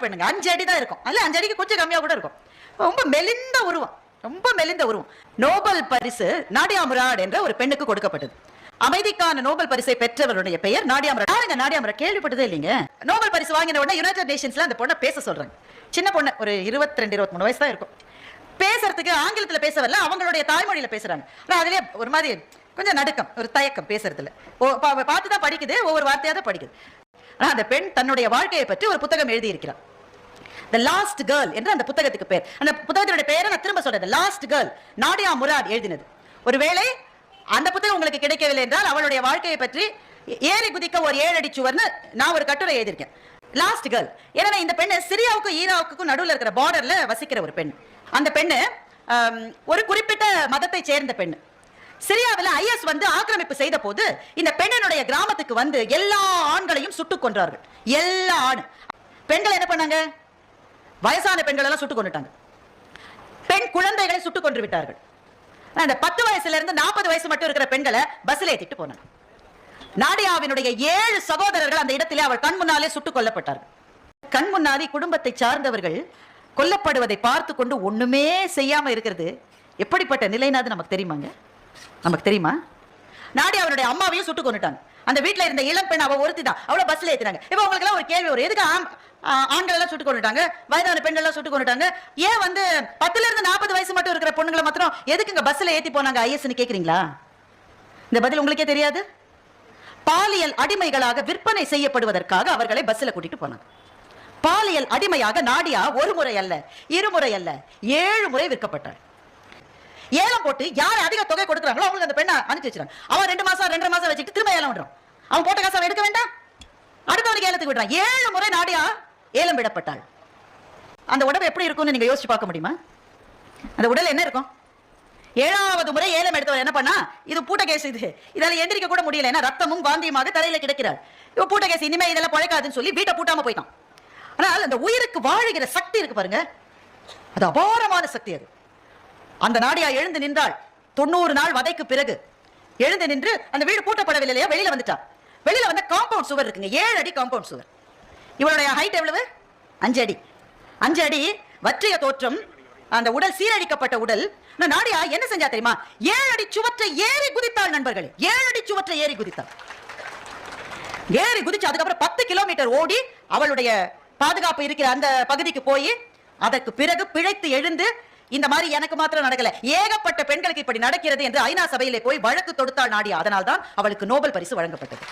பெண்ணுங்க. அஞ்சு அடி தான் இருக்கும். அதில் அஞ்சு அடிக்கு கொஞ்சம் கம்மியா கூட இருக்கும். ரொம்ப மெலிந்த உருவம். ரொம்ப மெலிந்த உருவம். நோபல் பரிசு நாடியா முராட் என்ற ஒரு பெண்ணுக்கு கொடுக்கப்பட்டது. அமைதிக்கான நோபல் பரிசை பெற்றவருடைய பெயர் நாடியா முராட் யாருங்க நாடியா முராட் கேள்விப்பட்டதே இல்லைங்க. நோபல் பரிசு வாங்கின உடனே யுனைடெட் நேஷன்ஸ்ல அந்த பொண்ணை பேச சொல்றாங்க. சின்ன பொண்ணு ஒரு இருபத்தி ரெண்டு இருபத்தி மூணு வயசு தான் இருக்கும். பேசுறதுக்கு ஆங்கிலத்துல பேச வரல அவங்களுடைய தாய்மொழியில பேசுறாங்க. ஆனால் அதுலயே ஒரு மாதிரி கொஞ்சம் நடுக்கம் ஒரு தயக்கம் பேசுறதுல. ஓ, பா- பார்த்து தான் படிக்குது ஒவ்வொரு வார்த்தையாக தான் படிக்குது. ஆனா அந்த பெண் தன்னுடைய வாழ்க்கையை பற்றி ஒரு புத்தகம் எழுதியிருக்கிறார். த லாஸ்ட் கேர்ள் என்று அந்த புத்தகத்துக்கு பேர். அந்த புத்தகத்தினுடைய பெயரை நான் திரும்ப சொல்றேன். லாஸ்ட் கேர்ள் நாடியா முராட் எழுதினது. ஒருவேளை அந்த புத்தகம் உங்களுக்கு கிடைக்கவில்லை என்றால் அவளுடைய வாழ்க்கையை பற்றி ஏறி குதிக்க ஒரு ஏழடி சுவர்னு நான் ஒரு கட்டுரை எழுதியிருக்கேன். லாஸ்ட் கேர்ள் எனவே இந்த பெண்ணு சிரியாவுக்கும் ஈராவுக்கும் நடுவில் இருக்கிற பார்டர்ல வசிக்கிற ஒரு பெண். அந்த பெண்ணு ஒரு குறிப்பிட்ட மதத்தை சேர்ந்த பெண். சிரியாவில் ஐஎஸ் வந்து ஆக்கிரமிப்பு செய்த போது இந்த பெண்ணினுடைய கிராமத்துக்கு வந்து எல்லா ஆண்களையும் சுட்டுக் கொன்றார்கள். எல்லா ஆண். பெண்கள் என்ன பண்ணாங்க? வயசான பெண்கள் எல்லாம் சுட்டுக் கொண்டுட்டாங்க பெண் குழந்தைகளை சுட்டுக் கொன்று விட்டார்கள். அந்த பத்து வயசுல இருந்து நாற்பது வயசு மட்டும் இருக்கிற பெண்களை பஸ்ல ஏத்திட்டு போனாங்க. நாடியாவினுடைய ஏழு சகோதரர்கள் அந்த இடத்திலே அவள் கண் முன்னாலே சுட்டுக் கொல்லப்பட்டார்கள். கண் முன்னாலே குடும்பத்தை சார்ந்தவர்கள் கொல்லப்படுவதை பார்த்து கொண்டு ஒண்ணுமே செய்யாம இருக்கிறது எப்படிப்பட்ட நிலைனாது நமக்கு தெரியுமாங்க? நமக்கு தெரியுமா? நாடி அவருடைய அம்மாவையும் சுட்டு கொண்டுட்டாங்க அந்த வீட்டில் இருந்த இளம் பெண் அவ ஒருத்தி தான் அவளை பஸ்ல ஏத்துறாங்க இப்போ உங்களுக்கு ஒரு கேள்வி வரும். எதுக்கு ஆண்கள் எல்லாம் சுட்டு கொண்டுட்டாங்க வயதான பெண்கள் எல்லாம் சுட்டு கொண்டுட்டாங்க ஏன் வந்து பத்துல இருந்து நாற்பது வயசு மட்டும் இருக்கிற பொண்ணுங்களை மாத்திரம் எதுக்குங்க பஸ்ல ஏத்தி போனாங்க ஐஎஸ்ன்னு கேக்குறீங்களா? இந்த பதில் உங்களுக்கே தெரியாது? பாலியல் அடிமைகளாக விற்பனை செய்யப்படுவதற்காக அவர்களை பஸ்ல கூட்டிட்டு போனாங்க. பாலியல் அடிமையாக நாடியா ஒரு முறை அல்ல இருமுறை அல்ல ஏழு முறை விற்கப்பட்டார். ஏலம் போட்டு யார் அதிக தொகை கொடுக்குறாங்களோ அவங்களுக்கு அந்த பெண்ணை அனுப்பிச்சு வச்சிருக்காங்க அவன் ரெண்டு மாசம் ரெண்டரை மாசம் வச்சுட்டு திரும்ப ஏலம் விடுறான். அவன் போட்ட காசை அவன் எடுக்க வேண்டாம்? அடுத்தவனுக்கு ஏலத்துக்கு விடுறான். ஏழு முறை நாடியா ஏலம் விடப்பட்டாள். அந்த உடம்பு எப்படி இருக்கும்னு நீங்க யோசிச்சு பார்க்க முடியுமா? அந்த உடல் என்ன இருக்கும்? ஏழாவது முறை ஏலம் எடுத்தவர் என்ன பண்ணா? இது பூட்ட கேஸ் இது. இதால எந்திரிக்க கூட முடியல. ஏன்னா ரத்தமும் காந்தியமாக தரையில கிடைக்கிறார் இவ பூட்ட கேஸ் இனிமே இதெல்லாம் பழைக்காதுன்னு சொல்லி வீட்டை பூட்டாம போயிட்டான். ஆனால் அந்த உயிருக்கு வாழுகிற சக்தி இருக்கு பாருங்க. அது அபாரமான சக்தி அது. அந்த நாடியா எழுந்து நின்றாள். தொண்ணூறு நாள் வதைக்கு பிறகு. எழுந்து நின்று அந்த வீடு பூட்டப்படவில்லை இல்லையா? வெளியில வந்துட்டா. வெளியில வந்த காம்பவுண்ட் சுவர் இருக்குங்க. ஏழு அடி காம்பவுண்ட் சுவர். இவளுடைய ஹைட் எவ்வளவு? அஞ்சு அடி. அஞ்சு அடி வற்றிய தோற்றம் அந்த உடல் சீரழிக்கப்பட்ட உடல். நாடியா என்ன செஞ்சா தெரியுமா? ஏழு அடி சுவற்றை ஏறி குதித்தாள் நண்பர்களே. ஏழு அடி சுவற்றை ஏறி குதித்தாள். ஏறி குதிச்சு அதுக்கப்புறம் பத்து கிலோமீட்டர் ஓடி அவளுடைய பாதுகாப்பு இருக்கிற அந்த பகுதிக்கு போய் அதற்கு பிறகு பிழைத்து எழுந்து இந்த மாதிரி எனக்கு மாத்திரம் நடக்கல. ஏகப்பட்ட பெண்களுக்கு இப்படி நடக்கிறது என்று ஐநா சபையிலே போய் வழக்கு தொடுத்தாள் நாடியா. அதனால்தான் அவளுக்கு நோபல் பரிசு வழங்கப்பட்டது.